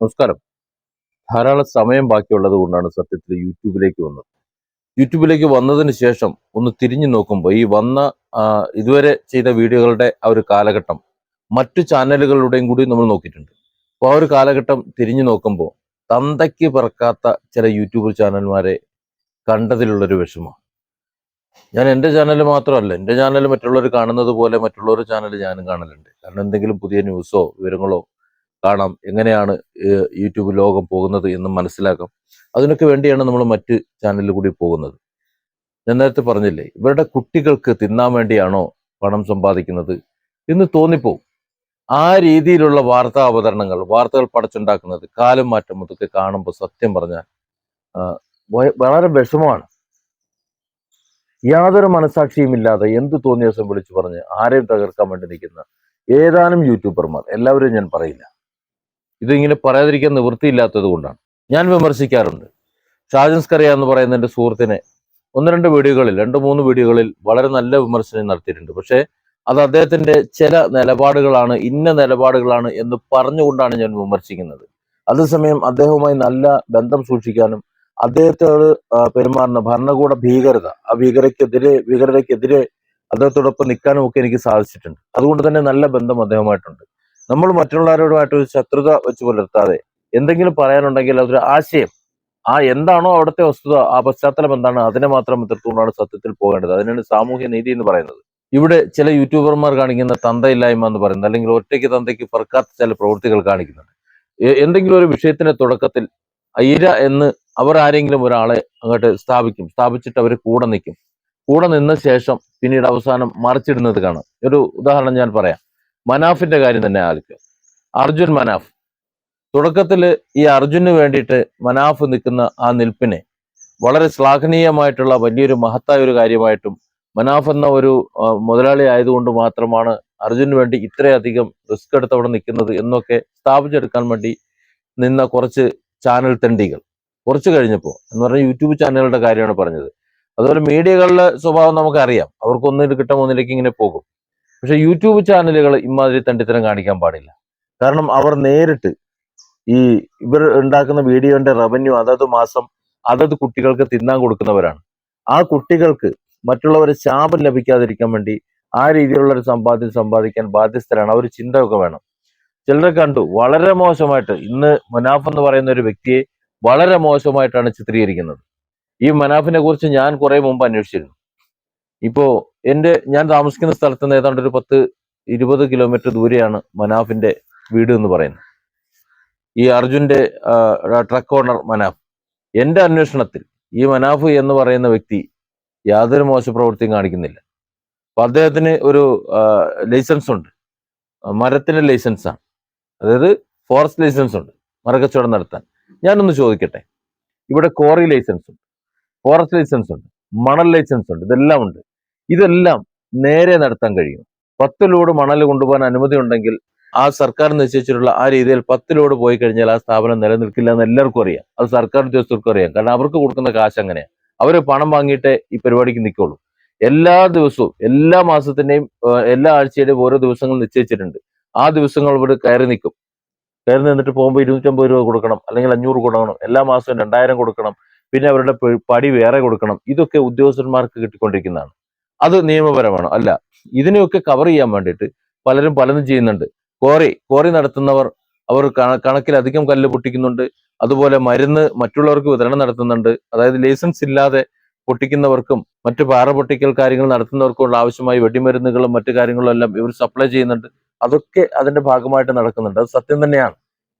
നമസ്കാരം. ധാരാളം സമയം ബാക്കിയുള്ളത് കൊണ്ടാണ് സത്യത്തിൽ യൂട്യൂബിലേക്ക് വന്നത്. യൂട്യൂബിലേക്ക് വന്നതിന് ശേഷം ഒന്ന് തിരിഞ്ഞു നോക്കുമ്പോൾ ഈ വന്ന ഇതുവരെ ചെയ്ത വീഡിയോകളുടെ ആ ഒരു കാലഘട്ടം മറ്റു ചാനലുകളുടെയും കൂടി നമ്മൾ നോക്കിയിട്ടുണ്ട്. അപ്പോൾ ആ ഒരു കാലഘട്ടം തിരിഞ്ഞു നോക്കുമ്പോൾ തന്തയ്ക്ക് പിറക്കാത്ത ചില യൂട്യൂബ് ചാനൽമാരെ കണ്ടതിലുള്ളൊരു വിഷമം. ഞാൻ എന്റെ ചാനൽ മാത്രമല്ല എന്റെ ചാനൽ മറ്റുള്ളവർ കാണുന്നത് പോലെ മറ്റുള്ളവരുടെ ചാനൽ ഞാനും കാണലുണ്ട്. കാരണം എന്തെങ്കിലും പുതിയ ന്യൂസോ വിവരങ്ങളോ കാണാം എങ്ങനെയാണ് യൂട്യൂബ് ലോകം പോകുന്നത് എന്ന് മനസ്സിലാക്കാം. അതിനൊക്കെ വേണ്ടിയാണ് നമ്മൾ മറ്റ് ചാനലിൽ കൂടി പോകുന്നത്. ഞാൻ നേരത്തെ പറഞ്ഞില്ലേ ഇവരുടെ കുട്ടികൾക്ക് തിന്നാൻ വേണ്ടിയാണോ പണം സമ്പാദിക്കുന്നത് എന്ന് തോന്നിപ്പോവും. ആ രീതിയിലുള്ള വാർത്താ അവതരണങ്ങൾ വാർത്തകൾ പടച്ചുണ്ടാക്കുന്നത് കാലം മാറ്റം അതൊക്കെ കാണുമ്പോൾ സത്യം പറഞ്ഞാൽ വളരെ വിഷമമാണ്. യാതൊരു മനസാക്ഷിയും ഇല്ലാതെ എന്ത് തോന്നിയ ദിവസം വിളിച്ചു പറഞ്ഞ് ആരെയും തകർക്കാൻ വേണ്ടി നിൽക്കുന്ന ഏതാനും യൂട്യൂബർമാർ എല്ലാവരും ഞാൻ പറയില്ല. ഇതിങ്ങനെ പറയാതിരിക്കാൻ നിവൃത്തിയില്ലാത്തത് കൊണ്ടാണ്. ഞാൻ വിമർശിക്കാറുണ്ട്. ഷാജൻസ്കറിയ എന്ന് പറയുന്ന എന്റെ സുഹൃത്തിനെ ഒന്ന് രണ്ട് വീഡിയോകളിൽ രണ്ട് മൂന്ന് വീഡിയോകളിൽ വളരെ നല്ല വിമർശനം നടത്തിയിട്ടുണ്ട്. പക്ഷേ അത് അദ്ദേഹത്തിന്റെ ചില നിലപാടുകളാണ് ഇന്ന നിലപാടുകളാണ് എന്ന് പറഞ്ഞുകൊണ്ടാണ് ഞാൻ വിമർശിക്കുന്നത്. അതേസമയം അദ്ദേഹവുമായി നല്ല ബന്ധം സൂക്ഷിക്കാനും അദ്ദേഹത്തോട് പെരുമാറുന്ന ഭരണകൂട ഭീകരത ആ ഭീകരക്കെതിരെ ഭീകരതയ്ക്കെതിരെ അദ്ദേഹത്തോടൊപ്പം നിൽക്കാനും ഒക്കെ എനിക്ക് സാധിച്ചിട്ടുണ്ട്. അതുകൊണ്ട് തന്നെ നല്ല ബന്ധം അദ്ദേഹമായിട്ടുണ്ട് നമ്മൾ മറ്റുള്ളവരോടുമായിട്ട് ഒരു ശത്രുത വെച്ച് പുലർത്താതെ എന്തെങ്കിലും പറയാനുണ്ടെങ്കിൽ അതൊരു ആശയം. ആ എന്താണോ അവിടുത്തെ വസ്തുത ആ പശ്ചാത്തലം എന്താണ് അതിനെ മാത്രം എതിർത്തുകൊണ്ടാണ് സത്യത്തിൽ പോകേണ്ടത്. അതിനാണ് സാമൂഹ്യ നീതി എന്ന് പറയുന്നത്. ഇവിടെ ചില യൂട്യൂബർമാർ കാണിക്കുന്ന തന്തയില്ലായ്മ എന്ന് പറയുന്നത് അല്ലെങ്കിൽ ഒറ്റയ്ക്ക് തന്തയ്ക്ക് പറക്കാത്ത ചില പ്രവൃത്തികൾ കാണിക്കുന്നുണ്ട്. എന്തെങ്കിലും ഒരു വിഷയത്തിന്റെ തുടക്കത്തിൽ ഇര എന്ന് അവർ ആരെങ്കിലും ഒരാളെ അങ്ങോട്ട് സ്ഥാപിക്കും. സ്ഥാപിച്ചിട്ട് അവർ കൂടെ നിൽക്കും. കൂടെ നിന്ന ശേഷം പിന്നീട് അവസാനം മറിച്ചിടുന്നത് കാണാം. ഒരു ഉദാഹരണം ഞാൻ പറയാം. മനാഫിന്റെ കാര്യം തന്നെ ആലോചിക്കുക. അർജുൻ മനാഫ്. തുടക്കത്തിൽ ഈ അർജുന് വേണ്ടിയിട്ട് മനാഫ് നിൽക്കുന്ന ആ നിൽപ്പിനെ വളരെ ശ്ലാഘനീയമായിട്ടുള്ള വലിയൊരു മഹത്തായ ഒരു കാര്യമായിട്ടും മനാഫ് എന്ന ഒരു മുതലാളി ആയതുകൊണ്ട് മാത്രമാണ് അർജുന് വേണ്ടി ഇത്രയധികം റിസ്ക് എടുത്ത് അവിടെ നിൽക്കുന്നത് എന്നൊക്കെ സ്ഥാപിച്ചെടുക്കാൻ വേണ്ടി നിന്ന കുറച്ച് ചാനൽ തെണ്ടികൾ. കുറച്ച് കഴിഞ്ഞപ്പോൾ എന്ന് പറഞ്ഞാൽ യൂട്യൂബ് ചാനലുകളുടെ കാര്യമാണ് പറഞ്ഞത്. അതുപോലെ മീഡിയകളുടെ സ്വഭാവം നമുക്കറിയാം. അവർക്ക് ഒന്നിൽ കിട്ടാൻ ഒന്നിലേക്ക് ഇങ്ങനെ പോകും. പക്ഷെ യൂട്യൂബ് ചാനലുകൾ ഇമാതിരി തണ്ടിത്തരം കാണിക്കാൻ പാടില്ല. കാരണം അവർ നേരിട്ട് ഈ ഇവർ ഉണ്ടാക്കുന്ന വീഡിയോന്റെ റവന്യൂ അതത് മാസം അതത് കുട്ടികൾക്ക് തിന്നാൻ കൊടുക്കുന്നവരാണ്. ആ കുട്ടികൾക്ക് മറ്റുള്ളവരെ ശാപം ലഭിക്കാതിരിക്കാൻ വേണ്ടി ആ രീതിയിലുള്ള ഒരു സമ്പാദ്യം സമ്പാദിക്കാൻ ബാധ്യസ്ഥരാണ്. ആ ഒരു ചിന്തയൊക്കെ വേണം. ചിലരെ കണ്ടു വളരെ മോശമായിട്ട് ഇന്ന് മനാഫ് എന്ന് പറയുന്ന ഒരു വ്യക്തിയെ വളരെ മോശമായിട്ടാണ് ചിത്രീകരിക്കുന്നത്. ഈ മനാഫിനെ കുറിച്ച് ഞാൻ കുറെ മുമ്പ് അന്വേഷിച്ചിരുന്നു. ഇപ്പോ എന്റെ ഞാൻ താമസിക്കുന്ന സ്ഥലത്ത് നിന്ന് ഏതാണ്ട് ഒരു പത്ത് ഇരുപത് കിലോമീറ്റർ ദൂരെയാണ് മനാഫിന്റെ വീട് എന്ന് പറയുന്നത്. ഈ അർജുന്റെ ട്രക്ക് ഓണർ മനാഫ്. എന്റെ അന്വേഷണത്തിൽ ഈ മനാഫ് എന്ന് പറയുന്ന വ്യക്തി യാതൊരു മോശ പ്രവൃത്തിയും കാണിക്കുന്നില്ല. അപ്പൊ അദ്ദേഹത്തിന് ഒരു ലൈസൻസ് ഉണ്ട് മരത്തിന്റെ ലൈസൻസ് ആണ് അതായത് ഫോറസ്റ്റ് ലൈസൻസ് ഉണ്ട് മരക്കച്ചവടം നടത്താൻ. ഞാനൊന്ന് ചോദിക്കട്ടെ. ഇവിടെ കോറി ലൈസൻസ് ഉണ്ട് ഫോറസ്റ്റ് ലൈസൻസ് ഉണ്ട് മണൽ ലൈസൻസ് ഉണ്ട് ഇതെല്ലാം ഉണ്ട്. ഇതെല്ലാം നേരെ നടത്താൻ കഴിയും. പത്ത് ലോഡ് മണൽ കൊണ്ടുപോകാൻ അനുമതി ഉണ്ടെങ്കിൽ ആ സർക്കാർ നിശ്ചയിച്ചിട്ടുള്ള ആ രീതിയിൽ പത്ത് ലോഡ് പോയി കഴിഞ്ഞാൽ ആ സ്ഥാപനം നിലനിൽക്കില്ല എന്ന് എല്ലാവർക്കും അറിയാം. അത് സർക്കാർ ഉദ്യോഗസ്ഥർക്കും അറിയാം. കാരണം അവർക്ക് കൊടുക്കുന്ന കാശ് അങ്ങനെയാണ് അവർ പണം വാങ്ങിയിട്ടേ ഈ പരിപാടിക്ക് നിൽക്കുള്ളൂ. എല്ലാ ദിവസവും എല്ലാ മാസത്തിന്റെയും എല്ലാ ആഴ്ചയുടെയും ഓരോ ദിവസങ്ങൾ നിശ്ചയിച്ചിട്ടുണ്ട്. ആ ദിവസങ്ങൾ ഇവിടെ കയറി നിൽക്കും. കയറി നിന്നിട്ട് പോകുമ്പോൾ ഇരുന്നൂറ്റമ്പത് രൂപ കൊടുക്കണം അല്ലെങ്കിൽ അഞ്ഞൂറ് കൊടുക്കണം എല്ലാ മാസവും രണ്ടായിരം കൊടുക്കണം. പിന്നെ അവരുടെ പടി വേറെ കൊടുക്കണം. ഇതൊക്കെ ഉദ്യോഗസ്ഥന്മാർക്ക് കിട്ടിക്കൊണ്ടിരിക്കുന്നതാണ്. അത് നിയമപരമാണ്. അല്ല ഇതിനെയൊക്കെ കവർ ചെയ്യാൻ വേണ്ടിയിട്ട് പലരും പലതും ചെയ്യുന്നുണ്ട്. കോറി കോറി നടത്തുന്നവർ അവർ കണ- കണക്കിലധികം കല്ല് പൊട്ടിക്കുന്നുണ്ട്. അതുപോലെ മരുന്ന് മറ്റുള്ളവർക്ക് വിതരണം നടത്തുന്നുണ്ട്. അതായത് ലൈസൻസ് ഇല്ലാതെ പൊട്ടിക്കുന്നവർക്കും മറ്റു പാറ പൊട്ടിക്കൽ കാര്യങ്ങൾ നടത്തുന്നവർക്കുള്ള ആവശ്യമായ വെടിമരുന്നുകളും മറ്റു കാര്യങ്ങളും എല്ലാം ഇവർ സപ്ലൈ ചെയ്യുന്നുണ്ട്. അതൊക്കെ അതിന്റെ ഭാഗമായിട്ട് നടക്കുന്നുണ്ട്. അത് സത്യം തന്നെയാണ്.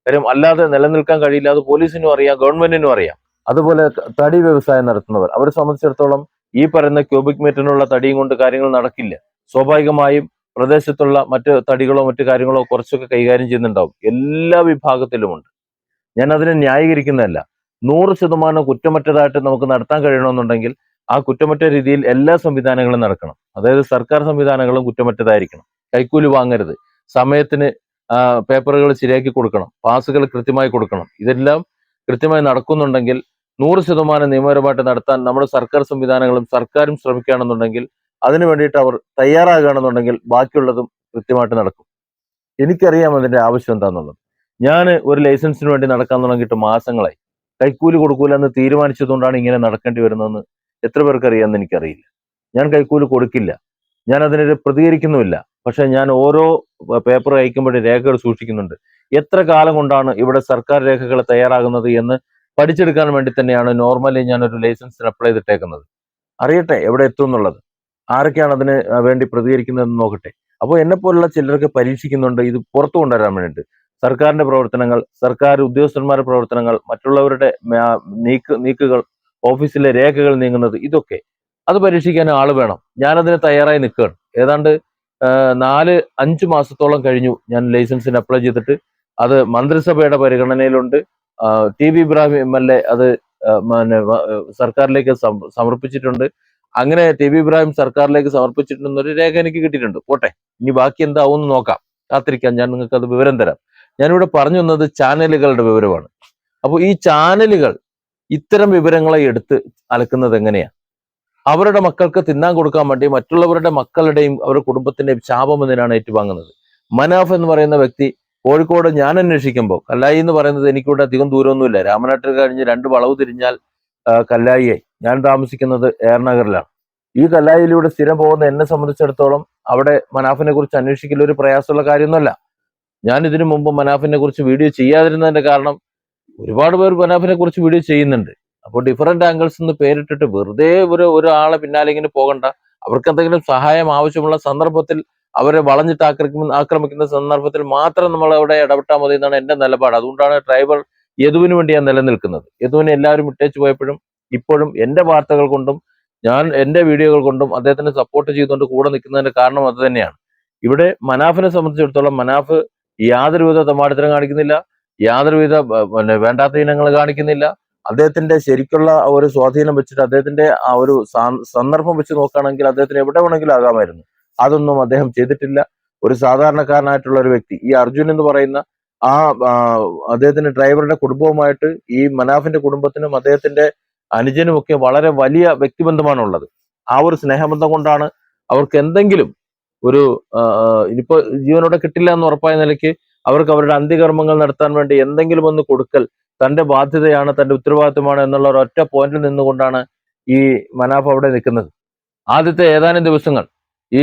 കാര്യം അല്ലാതെ നിലനിൽക്കാൻ കഴിയില്ല. അത് പോലീസിനും അറിയാം ഗവൺമെന്റിനും അറിയാം. അതുപോലെ തടി വ്യവസായം നടത്തുന്നവർ അവരെ സംബന്ധിച്ചിടത്തോളം ഈ പറയുന്ന ക്യൂബിക് മീറ്ററിനുള്ള തടിയും കൊണ്ട് കാര്യങ്ങൾ നടക്കില്ല. സ്വാഭാവികമായും പ്രദേശത്തുള്ള മറ്റ് തടികളോ മറ്റു കാര്യങ്ങളോ കുറച്ചൊക്കെ കൈകാര്യം ചെയ്യുന്നുണ്ടാവും. എല്ലാ വിഭാഗത്തിലുമുണ്ട്. ഞാൻ അതിനെ ന്യായീകരിക്കുന്നതല്ല. നൂറ് ശതമാനം കുറ്റമറ്റതായിട്ട് നമുക്ക് നടത്താൻ കഴിയണമെന്നുണ്ടെങ്കിൽ ആ കുറ്റമറ്റ രീതിയിൽ എല്ലാ സംവിധാനങ്ങളും നടക്കണം. അതായത് സർക്കാർ സംവിധാനങ്ങളും കുറ്റമറ്റതായിരിക്കണം. കൈക്കൂലി വാങ്ങരുത്. സമയത്തിന് പേപ്പറുകൾ ശരിയാക്കി കൊടുക്കണം. പാസുകൾ കൃത്യമായി കൊടുക്കണം. ഇതെല്ലാം കൃത്യമായി നടക്കുന്നുണ്ടെങ്കിൽ നൂറ് ശതമാനം നിയമപരമായിട്ട് നടത്താൻ നമ്മുടെ സർക്കാർ സംവിധാനങ്ങളും സർക്കാരും ശ്രമിക്കുകയാണെന്നുണ്ടെങ്കിൽ അതിനു വേണ്ടിയിട്ട് അവർ തയ്യാറാകുകയാണെന്നുണ്ടെങ്കിൽ ബാക്കിയുള്ളതും കൃത്യമായിട്ട് നടക്കും. എനിക്കറിയാം അതിന്റെ ആവശ്യം എന്താണെന്നുള്ളത്. ഞാൻ ഒരു ലൈസൻസിന് വേണ്ടി നടക്കാൻ തുടങ്ങിയിട്ട് മാസങ്ങളായി. കൈക്കൂലി കൊടുക്കൂല എന്ന് തീരുമാനിച്ചതുകൊണ്ടാണ് ഇങ്ങനെ നടക്കേണ്ടി വരുന്നതെന്ന് എത്ര പേർക്ക് അറിയാമെന്ന് എനിക്കറിയില്ല. ഞാൻ കൈക്കൂലി കൊടുക്കില്ല. ഞാൻ അതിനെതിരെ പ്രതികരിക്കുന്നുമില്ല. പക്ഷെ ഞാൻ ഓരോ പേപ്പർ അയക്കുമ്പോഴും രേഖകൾ സൂക്ഷിക്കുന്നുണ്ട്. എത്ര കാലം കൊണ്ടാണ് ഇവിടെ സർക്കാർ രേഖകൾ തയ്യാറാകുന്നത് എന്ന് പഠിച്ചെടുക്കാൻ വേണ്ടി തന്നെയാണ് നോർമലി ഞാൻ ഒരു ലൈസൻസിന് അപ്ലൈ ചെയ്തിട്ടേക്കുന്നത്. അറിയട്ടെ എവിടെ എത്തും എന്നുള്ളത്. ആരൊക്കെയാണ് അതിന് വേണ്ടി പ്രതികരിക്കുന്നതെന്ന് നോക്കട്ടെ. അപ്പോൾ എന്നെ പോലുള്ള ചിലർക്ക് പരീക്ഷിക്കുന്നുണ്ട്. ഇത് പുറത്തു കൊണ്ടുവരാൻ വേണ്ടിയിട്ട്. സർക്കാരിന്റെ പ്രവർത്തനങ്ങൾ സർക്കാർ ഉദ്യോഗസ്ഥന്മാരുടെ പ്രവർത്തനങ്ങൾ മറ്റുള്ളവരുടെ നീക്ക് നീക്കുകൾ ഓഫീസിലെ രേഖകൾ നീങ്ങുന്നത് ഇതൊക്കെ. അത് പരീക്ഷിക്കാൻ ആൾ വേണം. ഞാനതിന് തയ്യാറായി നിൽക്കുകയാണ്. ഏതാണ്ട് നാല് അഞ്ച് മാസത്തോളം കഴിഞ്ഞു ഞാൻ ലൈസൻസിന് അപ്ലൈ ചെയ്തിട്ട്. അത് മന്ത്രിസഭയുടെ പരിഗണനയിലുണ്ട്. T V Ibrahim M L A അത് പിന്നെ സർക്കാരിലേക്ക് സമർപ്പിച്ചിട്ടുണ്ട്. അങ്ങനെ ടി വി ഇബ്രാഹിം സർക്കാരിലേക്ക് സമർപ്പിച്ചിട്ടുണ്ടെന്നൊരു രേഖ എനിക്ക് കിട്ടിയിട്ടുണ്ട്. പോട്ടെ ഇനി ബാക്കി എന്താവും നോക്കാം. കാത്തിരിക്കാം ഞാൻ നിങ്ങൾക്ക് അത് വിവരം തരാം. ഞാനിവിടെ പറഞ്ഞു വന്നത് ചാനലുകളുടെ വിവരമാണ്. അപ്പോൾ ഈ ചാനലുകൾ ഇത്തരം വിവരങ്ങളെ എടുത്ത് അലക്കുന്നത് എങ്ങനെയാ? അവരുടെ മക്കൾക്ക് തിന്നാൻ കൊടുക്കാൻ വേണ്ടി മറ്റുള്ളവരുടെ മക്കളുടെയും അവരുടെ കുടുംബത്തിന്റെയും ശാപം എന്നതിനാണ് ഏറ്റുവാങ്ങുന്നത്? മനാഫ് എന്ന് പറയുന്ന വ്യക്തി കോഴിക്കോട് ഞാൻ അന്വേഷിക്കുമ്പോൾ കല്ലായി എന്ന് പറയുന്നത് എനിക്കിവിടെ അധികം ദൂരമൊന്നുമില്ല. രാമനാട്ടിൽ കഴിഞ്ഞ് രണ്ട് വളവ് തിരിഞ്ഞാൽ കല്ലായിയെ ഞാൻ താമസിക്കുന്നത് എയർനഗറിലാണ് ഈ കല്ലായിലൂടെ സ്ഥിരം പോകുന്ന എന്നെ സംബന്ധിച്ചിടത്തോളം അവിടെ മനാഫിനെ കുറിച്ച് അന്വേഷിക്കൽ ഒരു പ്രയാസമുള്ള കാര്യമൊന്നുമല്ല. ഞാൻ ഇതിനു മുമ്പ് മനാഫിനെ കുറിച്ച് വീഡിയോ ചെയ്യാതിരുന്നതിന്റെ കാരണം ഒരുപാട് പേർ മനാഫിനെ കുറിച്ച് വീഡിയോ ചെയ്യുന്നുണ്ട്. അപ്പോൾ ഡിഫറെന്റ് ആംഗിൾസ് എന്ന് പേരിട്ടിട്ട് വെറുതെ ഒരു ഒരാളെ പിന്നാലെ ഇങ്ങനെ പോകണ്ട. അവർക്ക് എന്തെങ്കിലും സഹായം ആവശ്യമുള്ള സന്ദർഭത്തിൽ അവരെ വളഞ്ഞിട്ട് ആക്രമിക്കുന്ന ആക്രമിക്കുന്ന സന്ദർഭത്തിൽ മാത്രം നമ്മൾ അവിടെ ഇടപെട്ടാൽ മതി എന്നാണ് എന്റെ നിലപാട്. അതുകൊണ്ടാണ് ട്രൈബൽ യദുവിന് വേണ്ടി ഞാൻ നിലനിൽക്കുന്നത്. യദുവിനെ എല്ലാവരും ഇട്ടേച്ച് പോയപ്പോഴും ഇപ്പോഴും എന്റെ വാർത്തകൾ കൊണ്ടും ഞാൻ എന്റെ വീഡിയോകൾ കൊണ്ടും അദ്ദേഹത്തിന് സപ്പോർട്ട് ചെയ്തുകൊണ്ട് കൂടെ നിൽക്കുന്നതിന്റെ കാരണം അത് തന്നെയാണ്. ഇവിടെ മനാഫിനെ സംബന്ധിച്ചിടത്തോളം മനാഫ് യാതൊരുവിധ തമാടത്തിനും കാണിക്കുന്നില്ല യാതൊരുവിധ പിന്നെ വേണ്ടാത്ത ഇനങ്ങൾ കാണിക്കുന്നില്ല. അദ്ദേഹത്തിന്റെ ശരിക്കുള്ള ഒരു സ്വാധീനം വെച്ചിട്ട് അദ്ദേഹത്തിന്റെ ആ ഒരു സന്ദർഭം വെച്ച് നോക്കുകയാണെങ്കിൽ അദ്ദേഹത്തിന് എവിടെ വേണമെങ്കിലും ആകാമായിരുന്നു. അതൊന്നും അദ്ദേഹം ചെയ്തിട്ടില്ല. ഒരു സാധാരണക്കാരനായിട്ടുള്ള ഒരു വ്യക്തി. ഈ അർജുൻ എന്ന് പറയുന്ന ആ അദ്ദേഹത്തിന്റെ ഡ്രൈവറുടെ കുടുംബവുമായിട്ട് ഈ മനാഫിന്റെ കുടുംബത്തിനും അദ്ദേഹത്തിന്റെ അനുജനും ഒക്കെ വളരെ വലിയ വ്യക്തിബന്ധമാണുള്ളത്. ആ ഒരു സ്നേഹബന്ധം കൊണ്ടാണ് അവർക്ക് എന്തെങ്കിലും ഒരു ഇനിയിപ്പോ ജീവനോടെ കിട്ടില്ല എന്ന് ഉറപ്പായ നിലയ്ക്ക് അവർക്ക് അവരുടെ അന്ത്യകർമ്മങ്ങൾ നടത്താൻ വേണ്ടി എന്തെങ്കിലും ഒന്ന് കൊടുക്കൽ തന്റെ ബാധ്യതയാണ് തന്റെ ഉത്തരവാദിത്തമാണ് എന്നുള്ള ഒരൊറ്റ പോയിന്റിൽ നിന്നുകൊണ്ടാണ് ഈ മനാഫ് അവിടെ നിൽക്കുന്നത്. ആദ്യത്തെ ഏതാനും ദിവസങ്ങൾ ഈ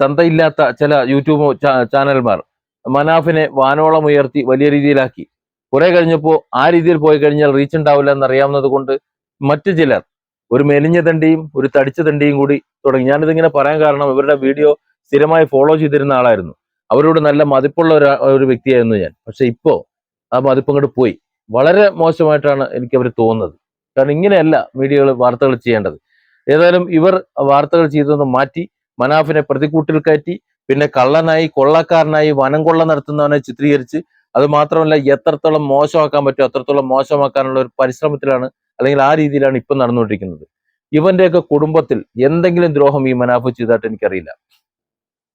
തന്തയില്ലാത്ത ചില യൂട്യൂബ് ചാനൽമാർ മനാഫിനെ വാനോളം ഉയർത്തി വലിയ രീതിയിലാക്കി. കുറെ കഴിഞ്ഞപ്പോൾ ആ രീതിയിൽ പോയി കഴിഞ്ഞാൽ റീച്ച് ഉണ്ടാവില്ല എന്നറിയാവുന്നത് കൊണ്ട് മറ്റു ചിലർ ഒരു മെലിഞ്ഞ തണ്ടിയും ഒരു തടിച്ച തണ്ടിയും കൂടി തുടങ്ങി. ഞാനിതിങ്ങനെ പറയാൻ കാരണം ഇവരുടെ വീഡിയോ സ്ഥിരമായി ഫോളോ ചെയ്തിരുന്ന ആളായിരുന്നു. അവരോട് നല്ല മതിപ്പുള്ള ഒരു വ്യക്തിയായിരുന്നു ഞാൻ. പക്ഷെ ഇപ്പോ ആ മതിപ്പ് അങ്ങോട്ട് പോയി. വളരെ മോശമായിട്ടാണ് എനിക്ക് അവർ തോന്നുന്നത്. കാരണം ഇങ്ങനെയല്ല മീഡിയകൾ വാർത്തകൾ ചെയ്യേണ്ടത്. ഏതായാലും ഇവർ വാർത്തകൾ ചെയ്തതൊന്ന് മാറ്റി മനാഫിനെ പ്രതിക്കൂട്ടിൽ കയറ്റി പിന്നെ കള്ളനായി കൊള്ളക്കാരനായി വനം കൊള്ള നടത്തുന്നവനെ ചിത്രീകരിച്ച് അത് മാത്രമല്ല എത്രത്തോളം മോശമാക്കാൻ പറ്റുമോ അത്രത്തോളം മോശമാക്കാനുള്ള ഒരു പരിശ്രമത്തിലാണ് അല്ലെങ്കിൽ ആ രീതിയിലാണ് ഇപ്പം നടന്നുകൊണ്ടിരിക്കുന്നത്. ഇവന്റെയൊക്കെ കുടുംബത്തിൽ എന്തെങ്കിലും ദ്രോഹം ഈ മനാഫ് ചെയ്തതായിട്ട് എനിക്കറിയില്ല.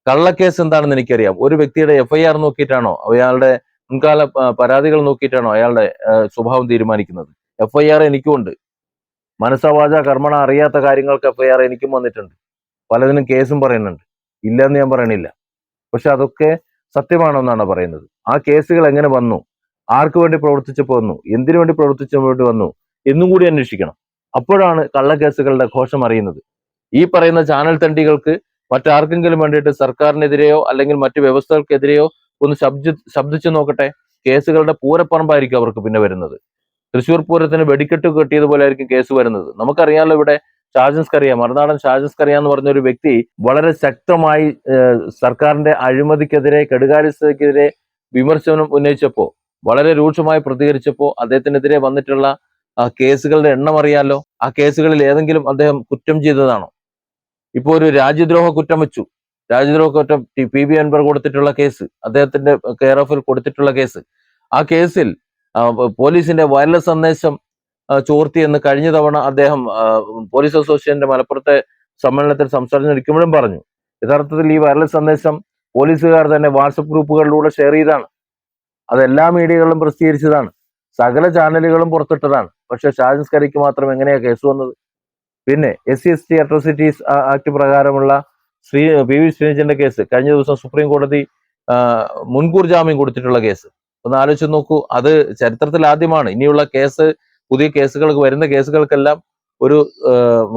കള്ളക്കേസ് എന്താണെന്ന് എനിക്കറിയാം. ഒരു വ്യക്തിയുടെ എഫ്ഐആർ നോക്കിയിട്ടാണോ അയാളുടെ മുൻകാല പരാതികൾ നോക്കിയിട്ടാണോ അയാളുടെ സ്വഭാവം തീരുമാനിക്കുന്നത്? എഫ്ഐആർ എനിക്കും ഉണ്ട് മനസ്സവാച കർമ്മണ അറിയാത്ത കാര്യങ്ങൾക്ക് എഫ്ഐആർ എനിക്കും വന്നിട്ടുണ്ട്. പലതിനും കേസും പറയുന്നുണ്ട്. ഇല്ലെന്ന് ഞാൻ പറയണില്ല. പക്ഷെ അതൊക്കെ സത്യമാണെന്നാണ് പറയുന്നത്. ആ കേസുകൾ എങ്ങനെ വന്നു? ആർക്ക് വേണ്ടി പ്രവർത്തിച്ചപ്പോൾ വന്നു? എന്തിനു വേണ്ടി പ്രവർത്തിച്ചപ്പോൾ വന്നു? എന്നും കൂടി അന്വേഷിക്കണം. അപ്പോഴാണ് കള്ളക്കേസുകളുടെ ഘോഷം അറിയുന്നത്. ഈ പറയുന്ന ചാനൽ തണ്ടികൾക്ക് മറ്റാർക്കെങ്കിലും വേണ്ടിയിട്ട് സർക്കാരിനെതിരെയോ അല്ലെങ്കിൽ മറ്റു വ്യവസ്ഥകൾക്കെതിരെയോ ഒന്ന് ശബ്ദ ശബ്ദിച്ചു നോക്കട്ടെ. കേസുകളുടെ പൂരപ്പറമ്പായിരിക്കും അവർക്ക് പിന്നെ വരുന്നത്. തൃശ്ശൂർ പൂരത്തിന് വെടിക്കെട്ട് കെട്ടിയതുപോലെ ആയിരിക്കും കേസ് വരുന്നത്. നമുക്കറിയാമല്ലോ ഇവിടെ ഷാജൻസ് കറിയ മറുനാടൻ ഷാജൻസ് കറിയ എന്ന് പറഞ്ഞ ഒരു വ്യക്തി വളരെ ശക്തമായി സർക്കാരിന്റെ അഴിമതിക്കെതിരെ കെടുകാര്യസ്ഥതയ്ക്കെതിരെ വിമർശനം ഉന്നയിച്ചപ്പോ വളരെ രൂക്ഷമായി പ്രതികരിച്ചപ്പോ അദ്ദേഹത്തിനെതിരെ വന്നിട്ടുള്ള കേസുകളുടെ എണ്ണം അറിയാലോ? ആ കേസുകളിൽ ഏതെങ്കിലും അദ്ദേഹം കുറ്റം ചെയ്തതാണോ? ഇപ്പോ ഒരു രാജ്യദ്രോഹ കുറ്റം വെച്ചു. രാജ്യദ്രോഹ കുറ്റം പി ബി അൻവർ കൊടുത്തിട്ടുള്ള കേസ് അദ്ദേഹത്തിന്റെ കെയർ ഓഫിൽ കൊടുത്തിട്ടുള്ള കേസ്. ആ കേസിൽ പോലീസിന്റെ വയർലെസ് സന്ദേശം ചോർത്തി എന്ന് കഴിഞ്ഞ തവണ അദ്ദേഹം പോലീസ് അസോസിയേഷന്റെ മലപ്പുറത്തെ സമ്മേളനത്തിൽ സംസാരിച്ചിരിക്കുമ്പോഴും പറഞ്ഞു. യഥാർത്ഥത്തിൽ ഈ വൈറൽ സന്ദേശം പോലീസുകാർ തന്നെ വാട്സപ്പ് ഗ്രൂപ്പുകളിലൂടെ ഷെയർ ചെയ്താണ് അത് എല്ലാ മീഡിയകളിലും പ്രസിദ്ധീകരിച്ചതാണ്. സകല ചാനലുകളും പുറത്തിട്ടതാണ്. പക്ഷെ ഷാജൻസ് മാത്രം എങ്ങനെയാ കേസ് വന്നത്? പിന്നെ S C S T atrocities act പ്രകാരമുള്ള ശ്രീ പി വി ശ്രീനിജന്റെ കേസ് കഴിഞ്ഞ ദിവസം സുപ്രീം കോടതി മുൻകൂർ ജാമ്യം കൊടുത്തിട്ടുള്ള കേസ്. ഒന്ന് ആലോചിച്ച് നോക്കൂ. അത് ചരിത്രത്തിൽ ആദ്യമാണ്. ഇനിയുള്ള കേസ് പുതിയ കേസുകൾക്ക് വരുന്ന കേസുകൾക്കെല്ലാം ഒരു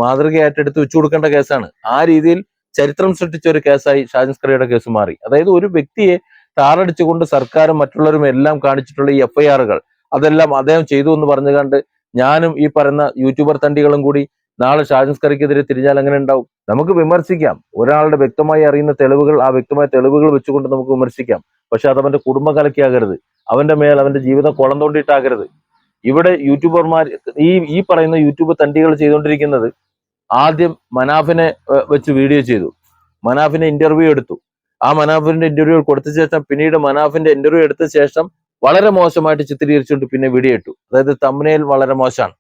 മാതൃകയായിട്ട് എടുത്ത് വെച്ചു കൊടുക്കേണ്ട കേസാണ്. ആ രീതിയിൽ ചരിത്രം സൃഷ്ടിച്ച ഒരു കേസായി ഷാജിൻസ്കറിയുടെ കേസ് മാറി. അതായത് ഒരു വ്യക്തിയെ താറടിച്ചുകൊണ്ട് സർക്കാരും മറ്റുള്ളവരും എല്ലാം കാണിച്ചിട്ടുള്ള ഈ എഫ്ഐആറുകൾ അതെല്ലാം അദ്ദേഹം ചെയ്തു എന്ന് പറഞ്ഞു കണ്ട് ഞാനും ഈ പറയുന്ന യൂട്യൂബർ തണ്ടികളും കൂടി നാളെ ഷാജിൻസ്കറിക്കെതിരെ തിരിഞ്ഞാൽ എങ്ങനെ ഉണ്ടാവും. നമുക്ക് വിമർശിക്കാം. ഒരാളുടെ വ്യക്തമായി അറിയുന്ന തെളിവുകൾ ആ വ്യക്തമായ തെളിവുകൾ വെച്ചുകൊണ്ട് നമുക്ക് വിമർശിക്കാം. പക്ഷെ അത് അവന്റെ കുടുംബം കലക്കിയാകരുത് അവന്റെ മേൽ അവന്റെ ജീവിതം കുളം തോണ്ടിയിട്ടാകരുത്. ഇവിടെ യൂട്യൂബർമാർ ഈ ഈ പറയുന്ന യൂട്യൂബ് തണ്ടികൾ ചെയ്തുകൊണ്ടിരിക്കുന്നത് ആദ്യം മനാഫിനെ വെച്ച് വീഡിയോ ചെയ്തു. മനാഫിനെ ഇന്റർവ്യൂ എടുത്തു. ആ മനാഫിന്റെ ഇന്റർവ്യൂ കൊടുത്ത ശേഷം പിന്നീട് മനാഫിന്റെ ഇന്റർവ്യൂ എടുത്ത ശേഷം വളരെ മോശമായിട്ട് ചിത്രീകരിച്ചുകൊണ്ട് പിന്നെ വീഡിയോ ഇട്ടു. അതായത് തമ്മനയിൽ വളരെ മോശമാണ്.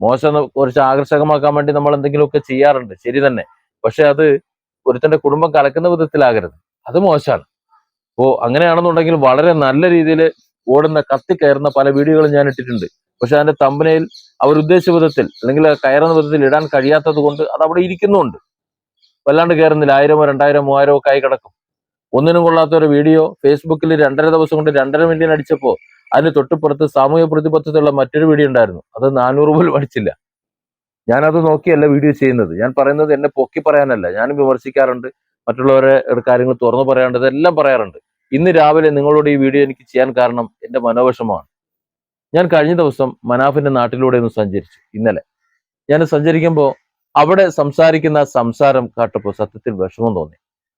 മോശം കുറച്ച് ആകർഷകമാക്കാൻ വേണ്ടി നമ്മൾ എന്തെങ്കിലുമൊക്കെ ചെയ്യാറുണ്ട്. ശരി തന്നെ. പക്ഷെ അത് ഒരുത്തന്റെ കുടുംബം കലക്കുന്ന വിധത്തിലാകരുത്. അത് മോശമാണ്. അപ്പോ അങ്ങനെയാണെന്നുണ്ടെങ്കിൽ വളരെ നല്ല രീതിയിൽ ഓടുന്ന കത്തി കയറുന്ന പല വീഡിയോകളും ഞാൻ ഇട്ടിട്ടുണ്ട്. പക്ഷെ അതിന്റെ തമ്പനയിൽ അവർ ഉദ്ദേശിച്ച വിധത്തിൽ അല്ലെങ്കിൽ കയറുന്ന വിധത്തിൽ ഇടാൻ കഴിയാത്തത് കൊണ്ട് അത് അവിടെ ഇരിക്കുന്നുണ്ട്. വല്ലാണ്ട് കയറുന്നില്ല. ആയിരമോ രണ്ടായിരമോ മൂവായിരമോ ഒക്കെ ആയി കിടക്കും. ഒന്നിനും കൊള്ളാത്ത ഒരു വീഡിയോ ഫേസ്ബുക്കിൽ രണ്ടര ദിവസം കൊണ്ട് രണ്ടര മില്യൺ അടിച്ചപ്പോൾ അതിന് തൊട്ടുപുറത്ത് സാമൂഹ്യ പ്രതിബദ്ധതയുള്ള മറ്റൊരു വീഡിയോ ഉണ്ടായിരുന്നു. അത് നാനൂറ് പോലും അടിച്ചില്ല. ഞാനത് നോക്കിയല്ല വീഡിയോ ചെയ്യുന്നത്. ഞാൻ പറയുന്നത് എന്നെ പൊക്കി പറയാനല്ല. ഞാനും വിമർശിക്കാറുണ്ട്. മറ്റുള്ളവരെ കാര്യങ്ങൾ തുറന്നു പറയാറുണ്ട് ഇതെല്ലാം പറയാറുണ്ട്. ഇന്ന് രാവിലെ നിങ്ങളോട് ഈ വീഡിയോ എനിക്ക് ചെയ്യാൻ കാരണം എന്റെ മനോവിഷമമാണ്. ഞാൻ കഴിഞ്ഞ ദിവസം മനാഫിന്റെ നാട്ടിലൂടെ ഒന്ന് സഞ്ചരിച്ചു ഇന്നലെ. ഞാൻ സഞ്ചരിക്കുമ്പോൾ അവിടെ സംസാരിക്കുന്ന സംസാരം കേട്ടപ്പോൾ സത്യത്തിൽ വിഷമം തോന്നി.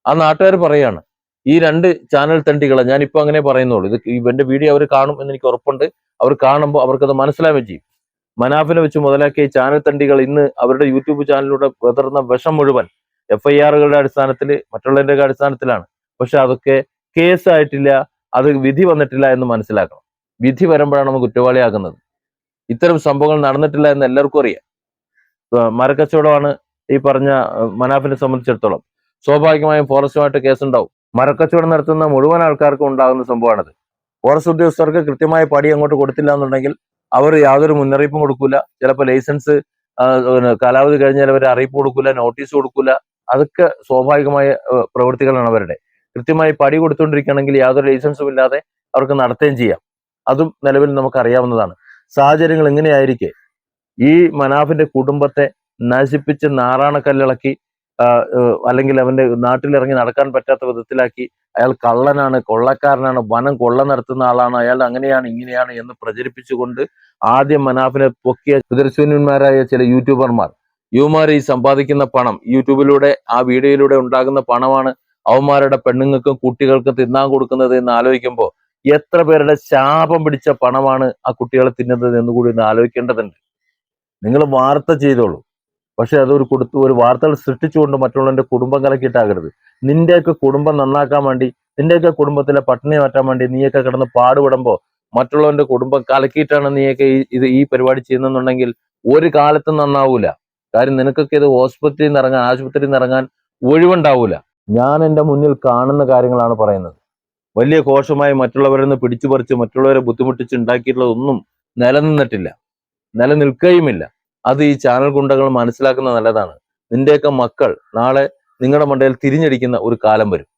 ആ നാട്ടുകാർ പറയാണ് ഈ രണ്ട് ചാനൽ തണ്ടികളെ ഞാൻ ഇപ്പൊ അങ്ങനെ പറയുന്നുള്ളൂ. ഇത് ഇവന്റെ വീഡിയോ അവർ കാണും എന്ന് എനിക്ക് ഉറപ്പുണ്ട്. അവർ കാണുമ്പോൾ അവർക്കത് മനസ്സിലാവുകയും ചെയ്യും. മനാഫിനെ വെച്ച് മുതലാക്കിയ ചാനൽ തണ്ടികൾ ഇന്ന് അവരുടെ യൂട്യൂബ് ചാനലിലൂടെ വിതറുന്ന വിഷം മുഴുവൻ എഫ് ഐ ആറുകളുടെ അടിസ്ഥാനത്തിൽ മറ്റുള്ളവരുടെ അടിസ്ഥാനത്തിലാണ്. പക്ഷെ അതൊക്കെ കേസായിട്ടില്ല അത് വിധി വന്നിട്ടില്ല എന്ന് മനസ്സിലാക്കണം. വിധി വരുമ്പോഴാണ് നമ്മൾ കുറ്റവാളിയാകുന്നത്. ഇത്തരം സംഭവങ്ങൾ നടന്നിട്ടില്ല എന്ന് എല്ലാവർക്കും അറിയാം. മരക്കച്ചവടമാണ് ഈ പറഞ്ഞ മനാഫിനെ സംബന്ധിച്ചിടത്തോളം. സ്വാഭാവികമായും ഫോറസ്റ്റുമായിട്ട് കേസുണ്ടാവും. മരക്കച്ചവടം നടത്തുന്ന മുഴുവൻ ആൾക്കാർക്കും ഉണ്ടാകുന്ന സംഭവമാണത്. ഫോറസ്റ്റ് ഉദ്യോഗസ്ഥർക്ക് കൃത്യമായ പടി അങ്ങോട്ട് കൊടുത്തില്ല എന്നുണ്ടെങ്കിൽ അവർ യാതൊരു മുന്നറിയിപ്പും കൊടുക്കില്ല ചിലപ്പോൾ ലൈസൻസ് കാലാവധി കഴിഞ്ഞാൽ അവർ അറിയിപ്പ് കൊടുക്കില്ല നോട്ടീസ് കൊടുക്കില്ല അതൊക്കെ സ്വാഭാവികമായ പ്രവൃത്തികളാണ് അവരുടെ. കൃത്യമായി പടി കൊടുത്തുകൊണ്ടിരിക്കുകയാണെങ്കിൽ യാതൊരു ലൈസൻസും ഇല്ലാതെ അവർക്ക് നടത്തുകയും ചെയ്യാം. അതും നിലവിൽ നമുക്ക് അറിയാവുന്നതാണ് സാഹചര്യങ്ങൾ എങ്ങനെയായിരിക്കെ? ഈ മനാഫിന്റെ കുടുംബത്തെ നശിപ്പിച്ച് നാറാണക്കല്ലിളക്കി അല്ലെങ്കിൽ അവന്റെ നാട്ടിലിറങ്ങി നടക്കാൻ പറ്റാത്ത വിധത്തിലാക്കി അയാൾ കള്ളനാണ് കൊള്ളക്കാരനാണ് വനം കൊള്ള നടത്തുന്ന ആളാണ് അയാൾ അങ്ങനെയാണ് ഇങ്ങനെയാണ് എന്ന് പ്രചരിപ്പിച്ചുകൊണ്ട് ആദ്യം മനാഫിനെ പൊക്കിയ കുതിരശൂന്യന്മാരായ ചില യൂട്യൂബർമാർ. യുവമാർ ഈ സമ്പാദിക്കുന്ന പണം യൂട്യൂബിലൂടെ ആ വീഡിയോയിലൂടെ ഉണ്ടാകുന്ന പണമാണ് അവന്മാരുടെ പെണ്ണുങ്ങൾക്കും കുട്ടികൾക്കും തിന്നാൻ കൊടുക്കുന്നത് എന്ന് ആലോചിക്കുമ്പോൾ എത്ര പേരുടെ ശാപം പിടിച്ച പണമാണ് ആ കുട്ടികളെ തിന്നുന്നത് എന്ന് കൂടി ഒന്ന് ആലോചിക്കേണ്ടതുണ്ട്. നിങ്ങൾ വാർത്ത ചെയ്തോളൂ. പക്ഷെ അതൊരു കൊടുത്തു ഒരു വാർത്തകൾ സൃഷ്ടിച്ചുകൊണ്ട് മറ്റുള്ളവന്റെ കുടുംബം കലക്കിയിട്ടാകരുത്. നിന്റെയൊക്കെ കുടുംബം നന്നാക്കാൻ വേണ്ടി നിന്റെയൊക്കെ കുടുംബത്തിലെ പട്ടിണി മാറ്റാൻ വേണ്ടി നീയൊക്കെ കിടന്ന് പാടുപെടുമ്പോ മറ്റുള്ളവന്റെ കുടുംബം കലക്കിയിട്ടാണ് നീയൊക്കെ ഈ ഇത് ഈ പരിപാടി ചെയ്യുന്നെന്നുണ്ടെങ്കിൽ ഒരു കാലത്തും നന്നാവൂല. കാര്യം നിനക്കൊക്കെ ഇത് ഹോസ്പിറ്റലിൽ നിന്ന് ഇറങ്ങാൻ ആശുപത്രിയിൽ നിന്ന് ഇറങ്ങാൻ ഒഴിവുണ്ടാവൂല. ഞാൻ എന്റെ മുന്നിൽ കാണുന്ന കാര്യങ്ങളാണ് പറയുന്നത്. വലിയ കോശമായി മറ്റുള്ളവരിൽ നിന്ന് പിടിച്ചു പറിച്ച് മറ്റുള്ളവരെ ബുദ്ധിമുട്ടിച്ച് ഉണ്ടാക്കിയിട്ടുള്ളതൊന്നും നിലനിന്നിട്ടില്ല. നിലനിൽക്കുകയുമില്ല. അത് ഈ ചാനൽ ഗുണ്ടകൾ മനസ്സിലാക്കുന്ന നല്ലതാണ്. നിന്റെയൊക്കെ മക്കൾ നാളെ നിങ്ങളുടെ മണ്ടയിൽ തിരിഞ്ഞടിക്കുന്ന ഒരു കാലം വരും.